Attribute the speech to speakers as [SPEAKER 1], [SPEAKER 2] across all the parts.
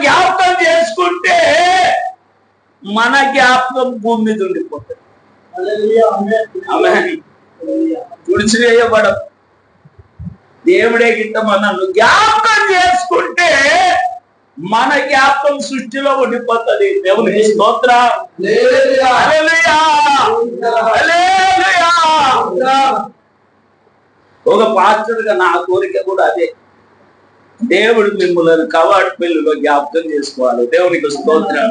[SPEAKER 1] జ్ఞాపకం చేసుకుంటే మన జ్ఞాపకం భూమి మీద ఉండిపోతుంది. తుడిచివేయబడ దేవుడే గిట్ట మనల్ని జ్ఞాపకం చేసుకుంటే మన జ్ఞాపకం సృష్టిలో ఉండిపోతుంది. దేవునికి స్తోత్ర. ఒక పాత్రగా నా కోరిక కూడా అదే. దేవుడు మిమ్మల్ని కవాటి పెళ్ళిలో జ్ఞాపకం చేసుకోవాలి. దేవునికి స్తోత్రం.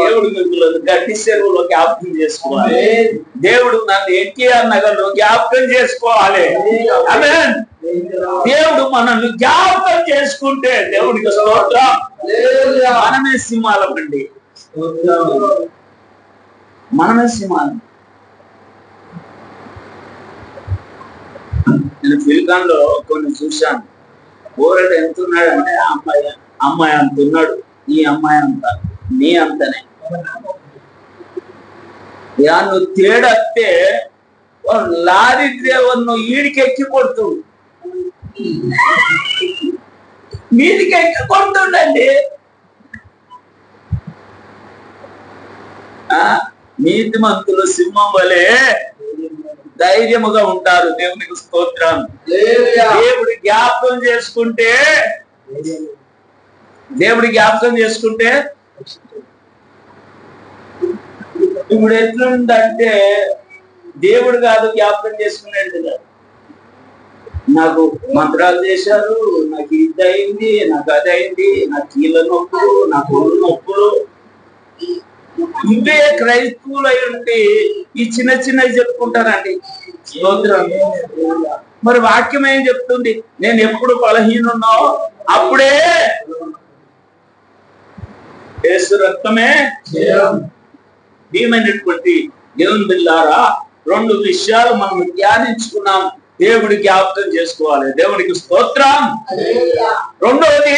[SPEAKER 1] దేవుడు మిమ్మల్ని గట్టి చెరువులో జ్ఞాపకం చేసుకోవాలి. దేవుడు నన్ను ఎన్టీఆర్ నగర్లో జ్ఞాపకం చేసుకోవాలి. అదే దేవుడు మనల్ని జ్ఞాపకం చేసుకుంటే దేవునికి స్తోత్రం. మనమే సింహాలమండి మనమే సింహాలం. నేను ఫిల్కాన్లో కొన్ని చూశాను. ఊరడు ఎంత ఉన్నాడు అంటే ఆ అమ్మాయి అమ్మాయి అంత ఉన్నాడు ఈ అమ్మాయి అంత నీ అంతనే. నువ్వు తేడత్తే లారిద్రే నువ్వు ఈడికి ఎక్కి కొడుతు. మీదికి ఎక్కి కొడుతుండండి. ఆ నీతిమంతులు సింహం వలే ధైర్యముగా ఉంటారు దేవునికి స్తోత్రం. దేవుడి జ్ఞాపకం చేసుకుంటే దేవుడి జ్ఞాపకం చేసుకుంటే ఇప్పుడు ఎట్లుందంటే దేవుడు కాదు జ్ఞాపకం చేసుకునేది నాకు మంత్రాలు చేశారు నాకు ఇది అయింది నాకు అది అయింది నాకు కీళ్ళ నొప్పులు నాకు ఒళ్ళు నొప్పులు. ఇవే క్రైస్తవులు అయి ఉంటే ఈ చిన్న చిన్నవి చెప్పుకుంటారండి స్తోత్రం. మరి వాక్యం ఏం చెప్తుంది? నేను ఎప్పుడు బలహీనున్నో అప్పుడే యేసు రక్తమే భీమైనటువంటి దేవుని బిల్లారా రెండు విషయాలు మనం ధ్యానించుకున్నాం. దేవుడి జ్ఞాపకం చేసుకోవాలి. దేవునికి స్తోత్రం. రెండవది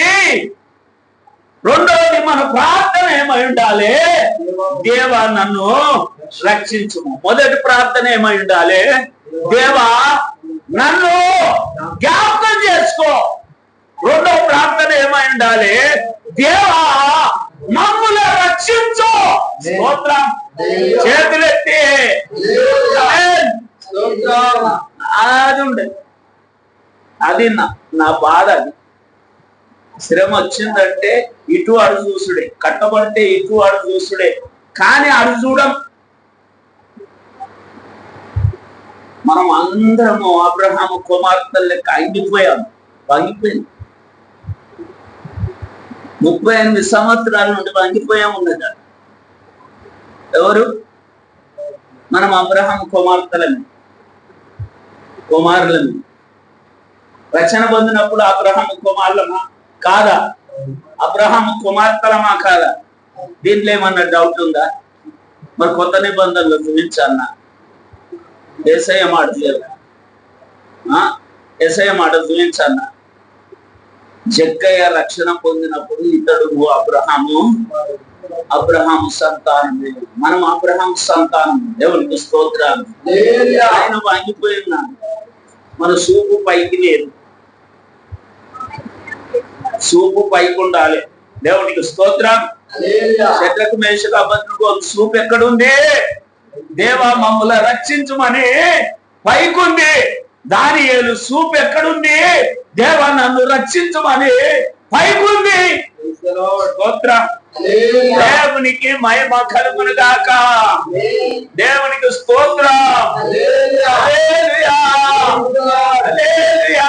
[SPEAKER 1] రెండవది మన ప్రార్థన ఏమై ఉండాలి? దేవా నన్ను రక్షించుము. మొదటి ప్రార్థన ఏమై ఉండాలి? దేవా నన్ను జ్ఞాపకం చేసుకో. రెండవ ప్రార్థన ఏమై ఉండాలి? దేవా మమ్ముల రక్షించు. స్తోత్రం. చేతులెత్తి. అది ఉండే. అది నా నా బాధ అది. శ్రమ వచ్చిందంటే ఇటు అడు చూసుడే కట్టబడితే ఇటు అడు చూసుడే కానీ అడు చూడం. మనం అందరము అబ్రహాము కుమార్తె లెక్క అంగిపోయాము వంగిపోయింది ముప్పై ఎనిమిది సంవత్సరాల నుండి వంగిపోయాము ఉన్నది ఎవరు? మనం అబ్రహాం కుమార్తెలని కుమారులని. రచన పొందినప్పుడు అబ్రహాం కుమారులమా? కాదా? అబ్రహాం కుమార్తెలమా కాదా? దీంట్లో ఏమన్నా డౌట్ ఉందా? మరి కొత్త నిబంధనలు చూపించన్నా ఏసయ్య మాట లేదు? ఏసయ్య మాట చూపించన్నా జగ్గయ్య రక్షణ పొందినప్పుడు ఇతడు అబ్రహాము అబ్రహాం సంతానమే. మనం అబ్రహాం సంతానం. దేవునికి స్తోత్రాలు. ఆయన వాంగిపోయిన మన సూపు పైకి లేదు. సూపు పైకి ఉండాలి. దేవునికి స్తోత్రం. చెట్లకు మేషకు అబద్ధకు సూపు ఎక్కడుంది? దేవా మమ్మల్ని రక్షించమని పైకుంది. దాని ఏలు సూపు ఎక్కడుంది? దేవా నన్ను రక్షించమని పైకుంది. స్తోత్రం. దేవునికి మహిమ కలుగును గాక. దేవునికి స్తోత్రం. హల్లెలూయా. హల్లెలూయా.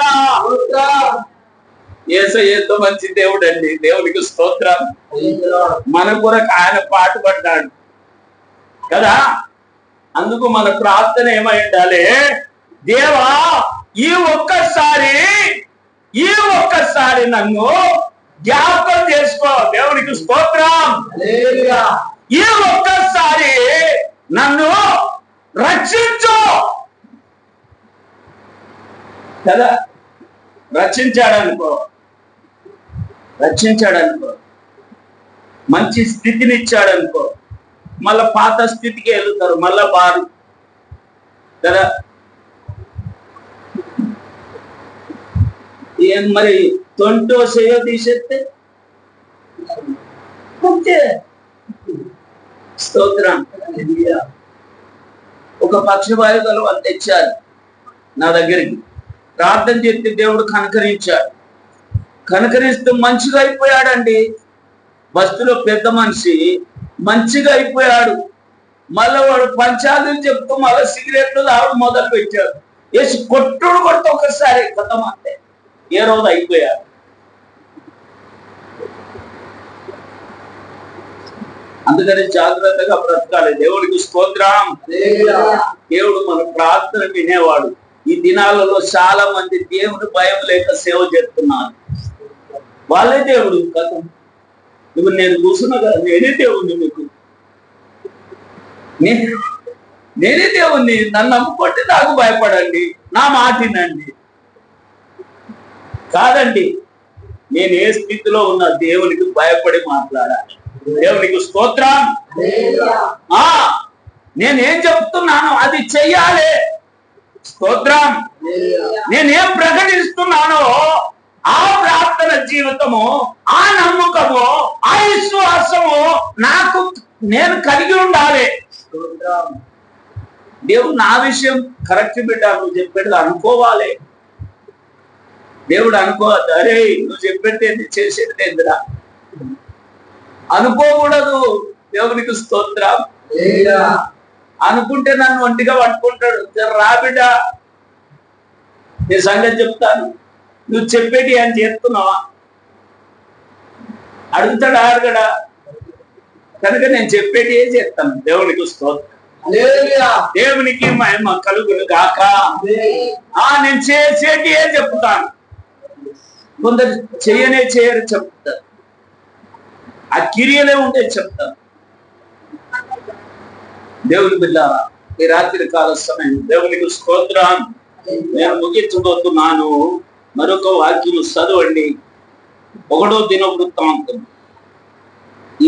[SPEAKER 1] యేసయ్య ఎంతో మంచి దేవుడు అండి దేవునికి స్తోత్రం. మన కొరకు ఆయన పాటుపడ్డాడు. కదా? అందుకు మన ప్రార్థన ఏమై ఉండాలి? దేవా ఈ ఒక్కసారి ఈ ఒక్కసారి నన్ను జ్ఞాపకం చేసుకో. దేవునికి స్తోత్రం. ఈ ఒక్కసారి నన్ను రక్షించు. కదా? రక్షించాడనుకో. రక్షించాడనుకో. మంచి స్థితిని ఇచ్చాడనుకో మళ్ళా పాత స్థితికి వెళ్తారు మళ్ళా బారు కదా? ఏం మరి తొంటో చేయో తీసేస్తే? అంతే స్తోత్రం. ఒక పక్షవాయుగలు వాళ్ళు తెచ్చారు నా దగ్గరికి. ప్రార్థన చేస్తే దేవుడు కనకరించాడు. కనకరిస్తూ మంచిగా అయిపోయాడండి. బస్సులో పెద్ద మనిషి మంచిగా అయిపోయాడు. మళ్ళీ వాడు పంచాదులు చెప్తూ మళ్ళీ సిగరెట్లు తాగడం మొదలు పెట్టాడు. వేసి కొట్టుడు కొడుతూ ఒకసారి కొంతమంది ఏ రోజు అయిపోయాడు అందుకని జాగ్రత్తగా బ్రతకాలి. దేవుడికి స్తోత్రం. దేవుడు మన ప్రార్థన వినేవాడు. ఈ దినాలలో చాలా మంది దేవుడు భయం లేక సేవ చేస్తున్నారు. వాళ్ళే దేవుడు కథ ఇప్పుడు నేను కూర్చున్నా కదా నేనే దేవుణ్ణి మీకు. నేను నేనే దేవుణ్ణి. నన్ను నమ్ముకుంటే నాకు భయపడండి నా మాటినండి కాదండి నేను ఏ స్థితిలో ఉన్న దేవునికి భయపడి మాట్లాడాలి. దేవునికి స్తోత్రం. ఆ నేనేం చెప్తున్నాను అది చెయ్యాలి. స్తోత్రం. నేనేం ప్రకటిస్తున్నానో ఆ ప్రార్థన జీవితము ఆ నమ్మకము ఆ విశ్వాసము నాకు నేను కలిగి ఉండాలి. దేవుడు నా విషయం కరెక్ట్ బిడ్డ నువ్వు చెప్పేది అనుకోవాలి. దేవుడు అనుకోవద్దు. అరే నువ్వు చెప్పేది చేసేది ఎందురా అనుకోకూడదు. దేవునికి స్తోత్రం. అనుకుంటే నన్ను ఒంటిగా పట్టుకుంటాడు. రా బిడ్డ. నీ సంగతి చెప్తాను. నువ్వు చెప్పేటి అని చేస్తున్నావా? అడుగుతాడా అడగడా? కనుక నేను చెప్పేటి ఏ చేస్తాను. దేవునికి స్తోత్రం. దేవునికి మహిమ కలుగును గాక. ఆ నేను చేసేటి ఏ చెప్తాను. కొందరు చేయనే చేయరు చెప్తారు. ఆ కిరియలే ఉంటే చెప్తాను దేవుని బిడ్డారా ఈ రాత్రి కాల సమయం దేవునికి స్తోత్రం. నేను ముగించబోతున్నాను. మరొక వాక్యం చదవండి. ఒకటో దిన వృత్తాంతం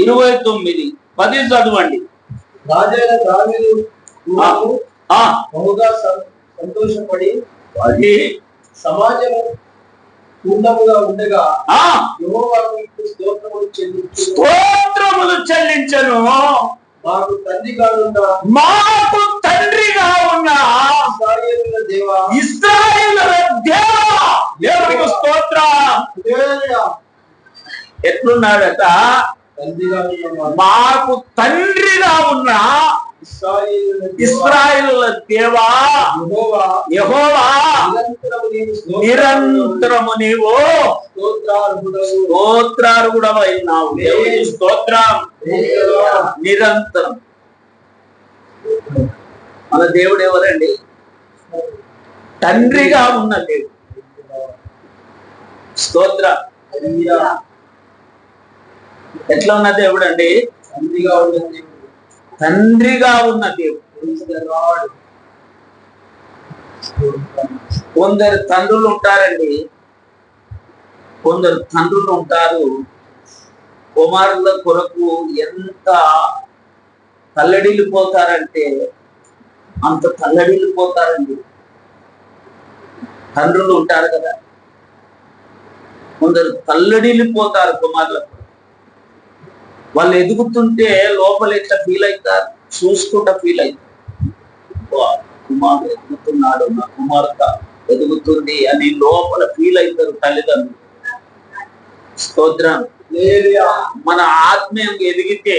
[SPEAKER 1] ఇరవై తొమ్మిది. పది చదవండి.
[SPEAKER 2] రాజైన దావీదు బహుగా సంతోషపడి
[SPEAKER 1] పది
[SPEAKER 2] సమాజము పూర్ణముగా ఉండగా స్తోత్రములు
[SPEAKER 1] చెల్లించను.
[SPEAKER 2] మాకు తండ్రిగా ఉన్న
[SPEAKER 1] మాకు తండ్రిగా ఉన్న
[SPEAKER 2] దేవా.
[SPEAKER 1] ఇస్రాయేల్ దేవా. దేవునికి స్తోత్రం.
[SPEAKER 2] హల్లెలూయా.
[SPEAKER 1] ఎట్లున్నాడట?
[SPEAKER 2] తండ్రిగా ఉన్న మాకు
[SPEAKER 1] తండ్రిగా ఉన్న ఇస్రాయేల్ దేవా?
[SPEAKER 2] యెహోవా. నిరంతరము నీవు స్తోత్రములు
[SPEAKER 1] నిరంతరము నీవు
[SPEAKER 2] స్తోత్రార్హుడవు.
[SPEAKER 1] స్తోత్రాలు కూడా అయినావు దేవునికి స్తోత్రం. నిరంతరం. మన దేవుడు ఎవరండి? తండ్రిగా ఉన్న దేవుడు. స్తోత్ర. ఎట్లా ఉన్న దేవుడు అండి
[SPEAKER 2] తండ్రిగా ఉన్న
[SPEAKER 1] తండ్రిగా ఉన్న దేవుడు. కొందరు తండ్రులు ఉంటారండి. కొందరు తండ్రులు ఉంటారు. కుమారుల కొరకు ఎంత తల్లడిల్లిపోతారంటే అంత తల్లడిల్లిపోతారండి. తండ్రులు ఉంటారు కదా. కొందరు తల్లడిల్లిపోతారు పోతారు కొరకు వాళ్ళు ఎదుగుతుంటే లోపల ఎట్లా ఫీల్ అవుతారు చూసుకుంటా ఫీల్ అవుతారు కుమారుడు ఎదుగుతున్నాడు నా కుమార్తె ఎదుగుతుంది అని లోపల ఫీల్ అవుతారు తల్లిదండ్రులు స్తోత్రం. మన ఆత్మీయం ఎదిగితే.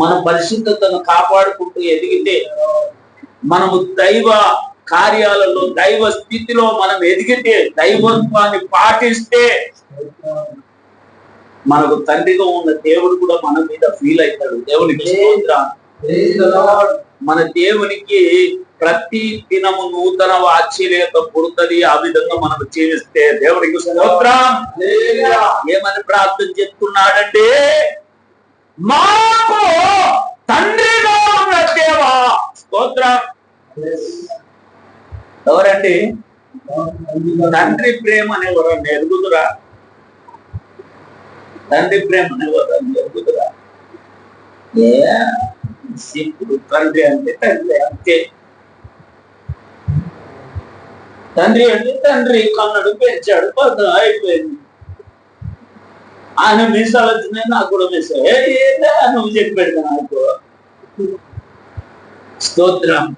[SPEAKER 1] మన పరిశుద్ధతను కాపాడుకుంటూ ఎదిగితే మనము దైవ కార్యాలలో దైవ స్థితిలో మనం ఎదిగితే దైవత్వాన్ని పాటిస్తే. మనకు తండ్రిగా ఉన్న దేవుడు కూడా మన మీద ఫీల్ అవుతాడు. దేవునికి. మన దేవునికి ప్రతి దినము నూతన ఆశ్చర్యత పుడుతుంది ఆ విధంగా మనం జీవిస్తే స్తోత్రం.
[SPEAKER 2] హల్లెలూయా.
[SPEAKER 1] ఏమని ప్రార్థన చేస్తున్నాడంటే మాకు తండ్రిగా ఉన్న దేవా స్తోత్రం. ఎవరండి? తండ్రి ప్రేమ ఎవరన్నా ఎరుగుదురా. తండ్రి ప్రేమ ఎవరన్నా ఏ? ఇప్పుడు తండ్రి అంటే తండ్రి అంతే. తండ్రి అంటే తండ్రి. కన్నడు పెంచాడు పద అయిపోయింది. ఆయన మీసాలు వచ్చినాయి నాకు కూడా మీసాలు. నువ్వు చెప్పి పెడతా నాకు. స్తోత్రం.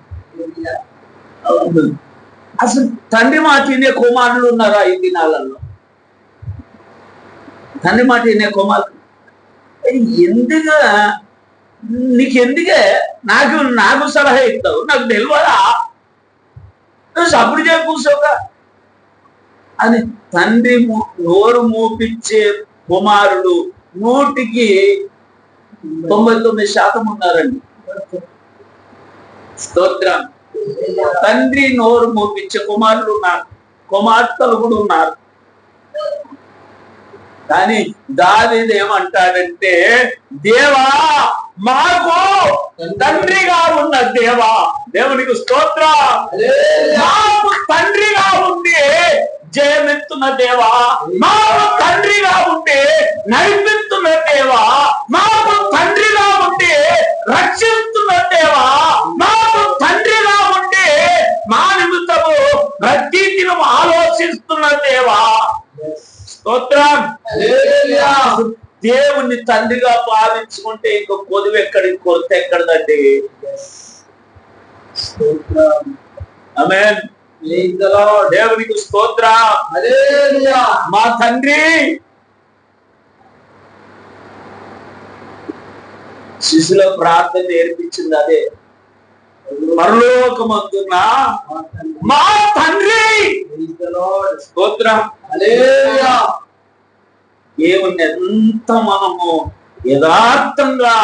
[SPEAKER 1] అసలు తండ్రి మాట కుమారులు ఉన్నారా ఈ దినాలలో? తండ్రి మాట వినే కుమారులు ఎందుగా? నీకు ఎందుకే నాకు నాకు సలహా ఇస్తావు నాకు తెలియదా నువ్వు సప్పుడు అని తండ్రి నోరు మూపించే కుమారుడు నూటికి తొంభై తొమ్మిది శాతం ఉన్నారండి. స్తోత్రం. తండ్రి నోరు మూపించే కుమారుడు ఉన్నారు. కుమార్తెలు కూడా ఉన్నారు. కానీ దావీదు ఏమంటాడంటే దేవా మాకు తండ్రిగా ఉన్న దేవా దేవునికి స్తోత్ర. మాకు తండ్రిగా ఉండి జయమెత్తున్న దేవా మాకు తండ్రిగా ఉండి నడిపిస్తున్న దేవా మాకు తండ్రిగా ఉండి రక్షిస్తున్న దేవా మాకు తండ్రిగా ఉండి మా నిమిత్తము ప్రతీతిని ఆలోచిస్తున్న దేవా. స్తోత్రం. దేవుణ్ణి తండ్రిగా భావించుకుంటే ఇంకో కొదువు ఎక్కడి కొరత ఎక్కడదండి? దేవునికి స్తోత్ర. మా తండ్రి. శిశుల ప్రార్థన నేర్పించింది అదే. పరలోకమందున్న మా తండ్రి. స్తోత్రం. దేవుణ్ణి ఎంత మనము యథార్థంగా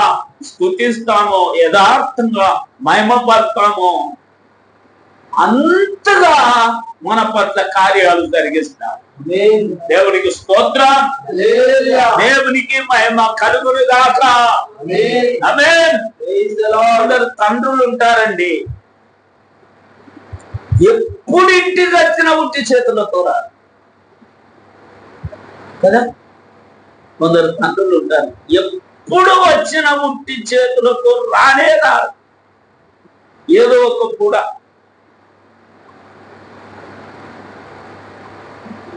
[SPEAKER 1] స్థుతిస్తామో యథార్థంగా మహిమపడతామో అంతగా మన పట్ల కార్యాలు జరిగిస్తాం దేవునికి స్తోత్రం. దేవునికి మహిమ కలుగును గాక కొందరు తండ్రులు ఉంటారండి. ఎప్పుడు ఇంటికి వచ్చిన ఉట్టి చేతులతో రారు కదా? కొందరు తండ్రులు ఉంటారు. ఎప్పుడు వచ్చిన ఉట్టి చేతులకు రానే రాదు ఏదో ఒక కూడా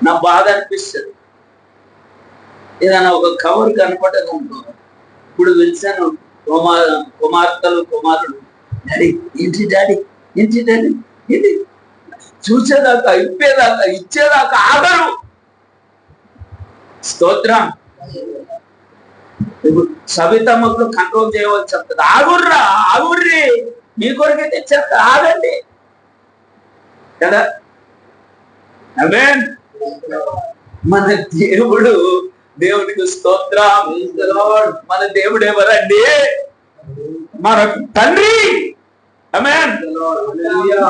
[SPEAKER 1] నా బాధ అనిపిస్తుంది. ఏదైనా ఒక కవర్ కనపడదు అనుకో ఇప్పుడు పిలిచాను కుమార్ కుమార్తెలు కుమారుడు డాడీ ఏంటి డాడీ? ఏంటి డాడీ? ఏంటి? చూసేదాకా ఇప్పేదాకా ఇచ్చేదాకా ఆగరు. స్తోత్రం. సవితమ్మకు కంట్రోల్ చేయవలసి వస్తుంది. ఆగుర్రా ఆగుర్రి. మీ కొరకే తెచ్చారు ఆగండి. కదా? మన దేవుడు దేవునికి స్తోత్రం. మన దేవుడు ఎవరండి? మన తండ్రి.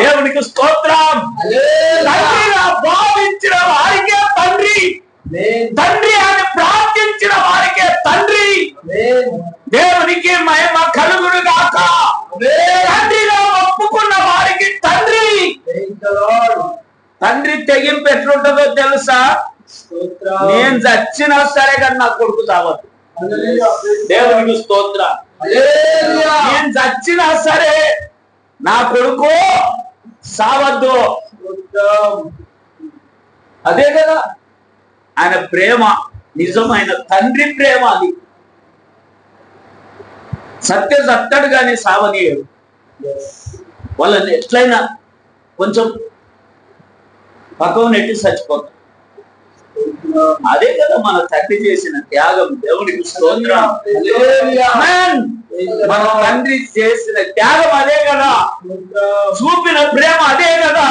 [SPEAKER 1] దేవునికి స్తోత్రం. తండ్రిగా భావించిన వారికే తండ్రి. తండ్రి అని తండ్రి దేవునికి మహిమ కలుగును గాక. తండ్రిగా ఒప్పుకున్న వారికి తండ్రి. తండ్రి తెగింపు ఎట్లుంటుందో తెలుసా? నేను చచ్చినా సరే కానీ నా కొడుకు చావద్దు దేవునికి స్తోత్రం. నేను చచ్చినా సరే నా కొడుకు సావద్దు అదే కదా. ఆయన ప్రేమ నిజమైన తండ్రి ప్రేమ అది. సత్య సత్తడు కానీ సావనీయడు. వాళ్ళని ఎట్లయినా కొంచెం పక్కన నెట్టి చచ్చిపోతాం. అదే కదా మన తండ్రి చేసిన త్యాగం దేవునికి స్తోత్రం. మన తండ్రి చేసిన త్యాగం అదే కదా. చూపిన ప్రేమ అదే కదా.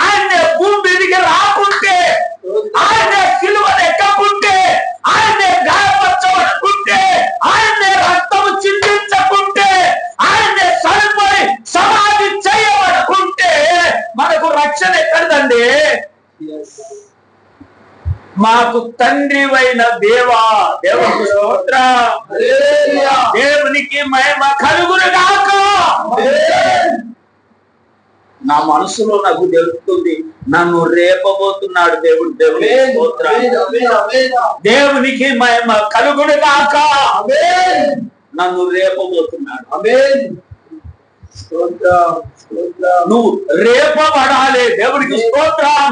[SPEAKER 1] ఆయన భూమి మీదకి రాకుంటే ఆయన సిలువ ఎక్కకుంటే ఆయన గాయపరచబడుకుంటే ఆయన రక్తము చిందించకుంటే ఆయన సరిపోయి సమాధి చేయబడుకుంటే మనకు రక్షణ ఎక్కడదండి? మాకు తండ్రివైన దేవా దేవునికి స్తోత్రం. దేవునికి మహిమ కలుగును గాక నా మనసులో నాకు తెలుస్తుంది నన్ను రేపబోతున్నాడు దేవుడు స్తోత్రం దేవునికి మహిమ కలుగును గాక. నన్ను రేపబోతున్నాడు. నువ్వు రేపబడాలి దేవుడికి స్తోత్రం.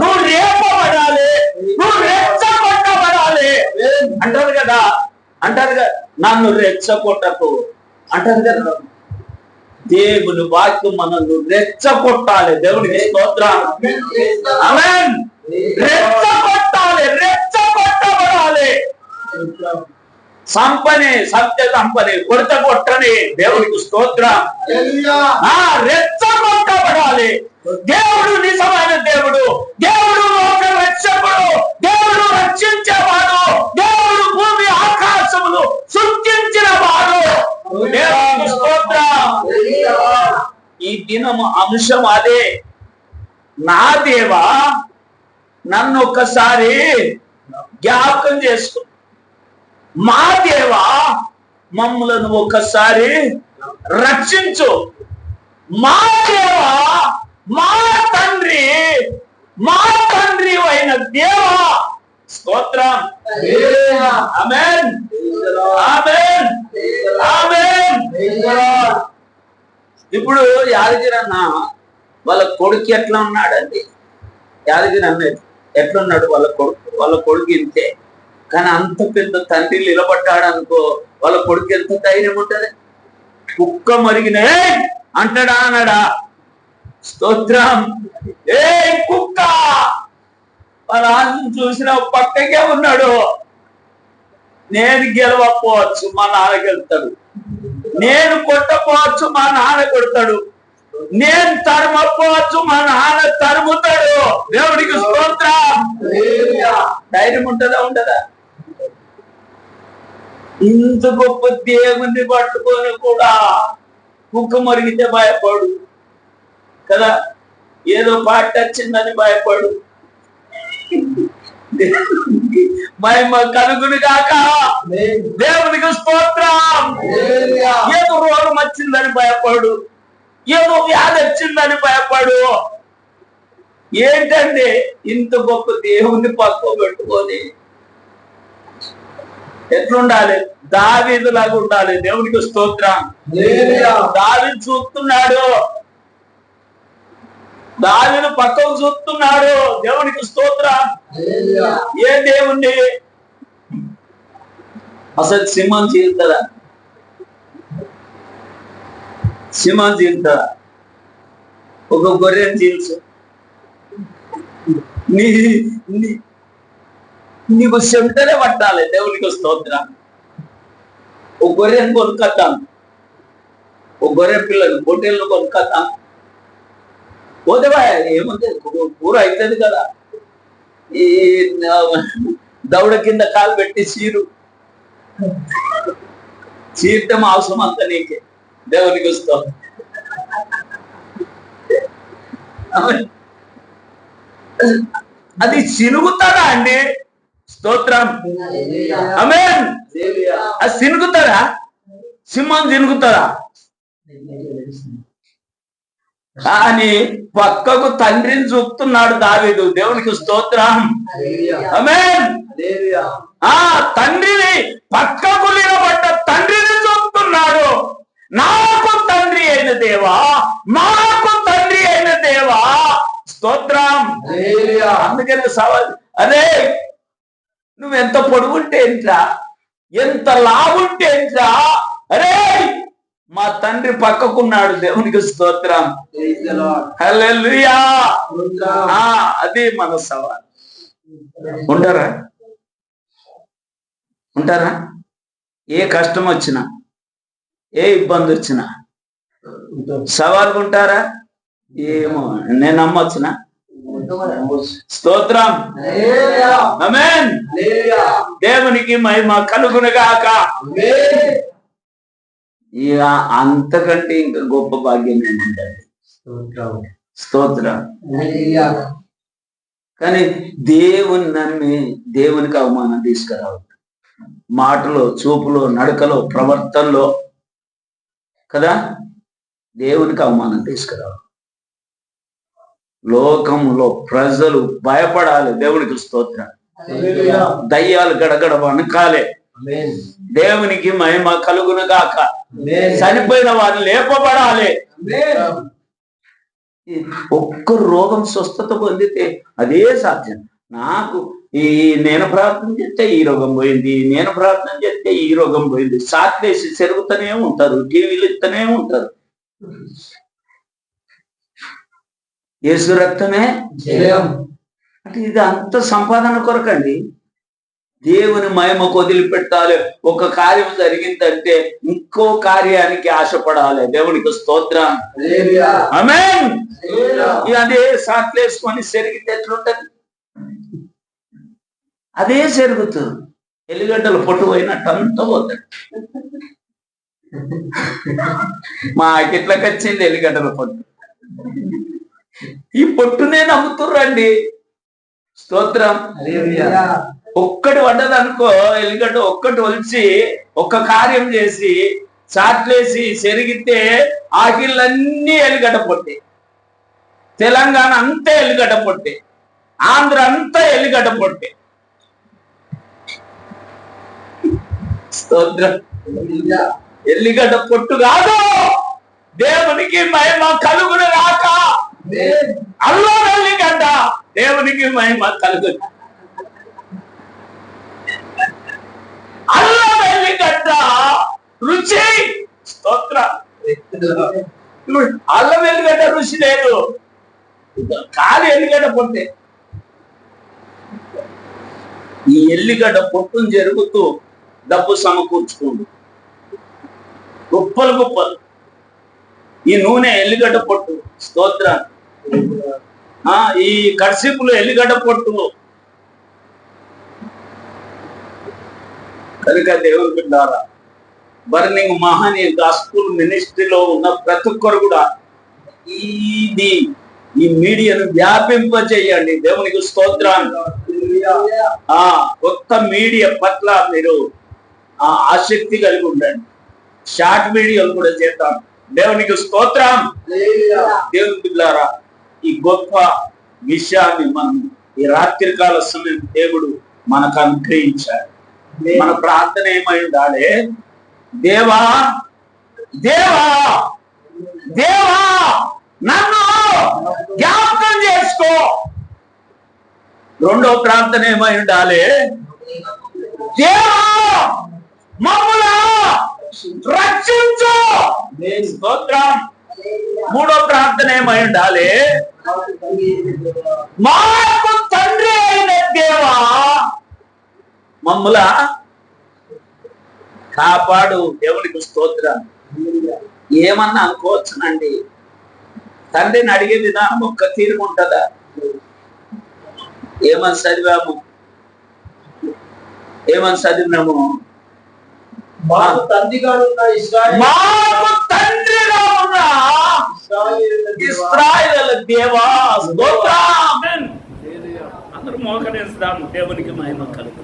[SPEAKER 1] నువ్వు రేపబడాలి నువ్వు రెచ్చగొట్టబడాలి. అంటారు కదా అంటారు కదా నన్ను రెచ్చగొట్టకు. అంటారు కదా దేవుని వాక్యం మనల్ని రెచ్చగొట్టాలి. దేవునికి స్తోత్రం ఆమేన్ రెచ్చగొట్టాలి రెచ్చగొట్టబడాలి. సంపని సత్య సంపని కొరత కొట్టని దేవునికి స్తోత్రం రెచ్చగొట్టబడాలి. దేవుడు నిజమైన దేవుడు. దేవుడు లోక రక్షకుడు. దేవుడు రక్షించేవాడు. దేవుడు భూమి ఆకాశములు సృష్టించిన వాడు దేవునికి స్తోత్రం ఈ దినము అంశం అదే నా దేవా నన్ను ఒక్కసారి జ్ఞాపకం చేసుకో మా దేవా మమ్మలను ఒక్కసారి రక్షించు మా దేవా మా తండ్రి మా తండ్రి అయిన దేవా స్తోత్రం ఆమేన్ ఆమేన్ ఆమేన్ ఇప్పుడు యాదగిరి అన్న వాళ్ళ కొడుకు ఎట్లా ఉన్నాడండి? యాదగిరి అన్న ఎట్లున్నాడు వాళ్ళ కొడుకు? వాళ్ళ కొడుకు ఇంతే. కానీ అంత పెద్ద తండ్రి నిలబడ్డాడు అనుకో వాళ్ళ కొడుకు ఎంత ధైర్యం ఉంటుంది? కుక్క మరిగినే అంటాడా అన్నాడా? స్తోత్రం. ఏ కుక్క! వాళ్ళ చూసిన పక్కకే ఉన్నాడు. నేను గెలవకపోవచ్చు మా నాన్న గెలుతాడు నేను కొట్టపోవచ్చు మా నాన్న కొడతాడు. నేను తరమపోవచ్చు మా నాన్న తరుముతాడు. దేవుడికి స్తోత్రం. ధైర్యం ఉంటుందా ఉండదా? ఇంత గొప్ప దేవుని పట్టుకొని కూడా? కుక్క మరిగితే భయపడు. కదా? ఏదో పాట వచ్చిందని భయపడు. మహిమ కనుగుడు కాక దేవునికి స్తోత్రం. ఏదో రోగం వచ్చిందని భయపడు. ఏదో వ్యాధి వచ్చిందని భయపడు. ఏంటండి? ఇంత గొప్ప దేవుణ్ణి పక్కన పెట్టుకొని ఎట్లుండాలి? దావీదులాగా ఉండాలి. దేవునికి స్తోత్రం. దావిని చూస్తున్నాడు దావిని పక్కకు చూస్తున్నాడు. దేవునికి స్తోత్రం. ఏ దేవుణ్ణి? అసలు సింహం చీలుతుందా సింహం చీలుతుందా ఒక గొర్రెని చీల్చు నీ నీకు చెమటనే పట్టాలి. దేవునికి స్తోత్రం. ఒక గొర్రెని కొనుక్కొద్దాం. ఒక గొర్రె పిల్లలు పొట్టేళ్ళు కొనుక్కొద్దాం. పోతే బా, ఏముంది? కూర అవుతుంది కదా. ఈ ఆ, దవడ కింద కాలు పెట్టి చీరు. చీరటం అవసరం అంత నీకే. దేవునికి వస్తాం అది చినుగుతాడా అండి? స్తోత్రం. అమేన్ అది చినుగుతాడా సింహం చినుగుతాడా కానీ పక్కకు తండ్రిని చూపుతున్నాడు దావీదు. దేవునికి స్తోత్రం. ఆ తండ్రిని పక్కకు నిలబడ్డ తండ్రిని చూపుతున్నాడు. నాకు తండ్రి అయిన దేవా మాకు తండ్రి అయిన దేవా. స్తోత్రం. అందుకని సవాల్ అరే నువ్వు ఎంత పొడుగుంటే ఏంట్రా? ఎంత లావుంటే ఏంట్రా? అరే మా తండ్రి పక్కకున్నాడు దేవునికి స్తోత్రం. అది మన సవాల్. ఉంటారా? ఉంటారా? ఏ కష్టం వచ్చినా ఏ ఇబ్బంది వచ్చినా సవాల్ ఉంటారా? ఏమో నేను నమ్మొచ్చునా? స్తోత్రం. దేవునికి మహిమ కలుగునుగాక. ఇక అంతకంటే ఇంకా గొప్ప భాగ్యం ఏముంటుంది స్తోత్రం కానీ దేవుని నమ్మి దేవునికి అవమానం తీసుకురావద్దు. మాటలో చూపులో నడకలో ప్రవర్తనలో కదా? దేవునికి అవమానం తీసుకురావద్దు. లోకంలో ప్రజలు భయపడాలి దేవునికి స్తోత్రం. దయ్యాలు గడగడ వణకాలే దేవునికి మహిమ కలుగును గాక చనిపోయిన వారు లేపబడాలి. ఒక్క రోగం స్వస్థత పొందితే అదే సాధ్యం. నాకు ఈ నేను ప్రార్థన చేస్తే ఈ రోగం పోయింది నేను ప్రార్థన చేస్తే ఈ రోగం పోయింది. సాట్లేసి చెరుగుతూనే ఉంటారు టీవీలు ఇస్తూనే ఉంటారు. యేసు రక్తమే అంటే ఇది అంత సంపాదన కొరకండి. దేవుని మహిమకు వదిలిపెట్టాలి ఒక కార్యం జరిగిందంటే ఇంకో కార్యానికి ఆశపడాలి. దేవునికి స్తోత్రం. అదే సాట్లేసుకొని సెరిగితే ఎట్లుంటది? అదే జరుగుతుంది. ఎల్లిగడ్డలు పొట్టు పోయినట్టు అంతా పోతాడు మా ఇట్లకి వచ్చింది ఎల్లిగడ్డల పొట్టు. ఈ పొట్టునే నమ్ముతుర్రండి. స్తోత్రం. ఒక్కటి పడ్డది అనుకో ఎల్లిగడ్డ ఒక్కటి ఒలిచి ఒక్క కార్యం చేసి చాట్లేసి సెరిగితే ఆకిళ్ళన్నీ ఎల్లిగడ్డ పొట్టే. తెలంగాణ అంతా ఎల్లిగడ్డ పొట్టే. ఆంధ్ర అంతా ఎల్లిగడ్డ పొట్టే. స్తోత్రం ఎల్లిగడ్డ పొట్టు కాదు. దేవునికి మహిమ కలుగును రాక. అల్లో ఎల్లిగడ్డ దేవునికి మహిమ కలుగును. అల్లం ఎల్లిగడ్డ రుచి. స్తోత్ర. అల్లం ఎల్లిగడ్డ రుచి లేదు కాలి ఎల్లిగడ్డ పొట్టే. ఈ ఎల్లిగడ్డ పొట్టును జరుగుతూ డబ్బు సమకూర్చుకుంది గొప్పలు గొప్పలు. ఈ నూనె ఎల్లిగడ్డ పొట్టు. స్తోత్ర ఆ ఈ కర్సిపులు ఎల్లిగడ్డ పొట్టు. కనుక దేవుని బిడ్డారా బర్నింగ్ మహాని గాస్పుల్ మినిస్ట్రీలో ఉన్న ప్రతి ఒక్కరు కూడా ఇది ఈ మీడియాను వ్యాపింప చేయండి దేవునికి స్తోత్రాన్ని ఆ కొత్త మీడియా పట్ల మీరు ఆ ఆసక్తి కలిగి ఉండండి. షార్ట్ వీడియోలు కూడా చేద్దాం. దేవునికి స్తోత్రం. దేవుని బిడ్డారా ఈ గొప్ప విషయాన్ని మనం ఈ రాత్రికాల సమయం దేవుడు మనకు అనుగ్రహించాడు. మన ప్రార్థన ఏమై ఉండాలి? దేవా దేవా దేవా నన్ను జ్ఞాపకం చేసుకో. రెండో ప్రార్థన ఏమై ఉండాలి? దేవా మమ్ములా రక్షించు. స్తోత్రం. మూడో ప్రార్థన ఏమై ఉండాలి? మాకు తండ్రి అయిన దేవా మమ్ముల కాపాడు దేవునికి స్తోత్రం ఏమన్నా అనుకోవచ్చునండి? తండ్రిని అడిగే విధానం ఒక్క తీరుకుంటుందా? ఏమని చదివాము? ఏమని చదివినాము?
[SPEAKER 2] మాకు తండ్రిగా ఉన్న ఇశ్రాయేలు
[SPEAKER 1] మాకు తండ్రిగా ఉన్న
[SPEAKER 2] ఇశ్రాయేలు దేవా,
[SPEAKER 1] ఇస్రాయేల్ దేవా స్తోత్రం. అందరూ మోకరిస్తాం దేవునికి మహిమ కలుగు.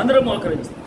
[SPEAKER 1] అందరూ మోకరిస్తారు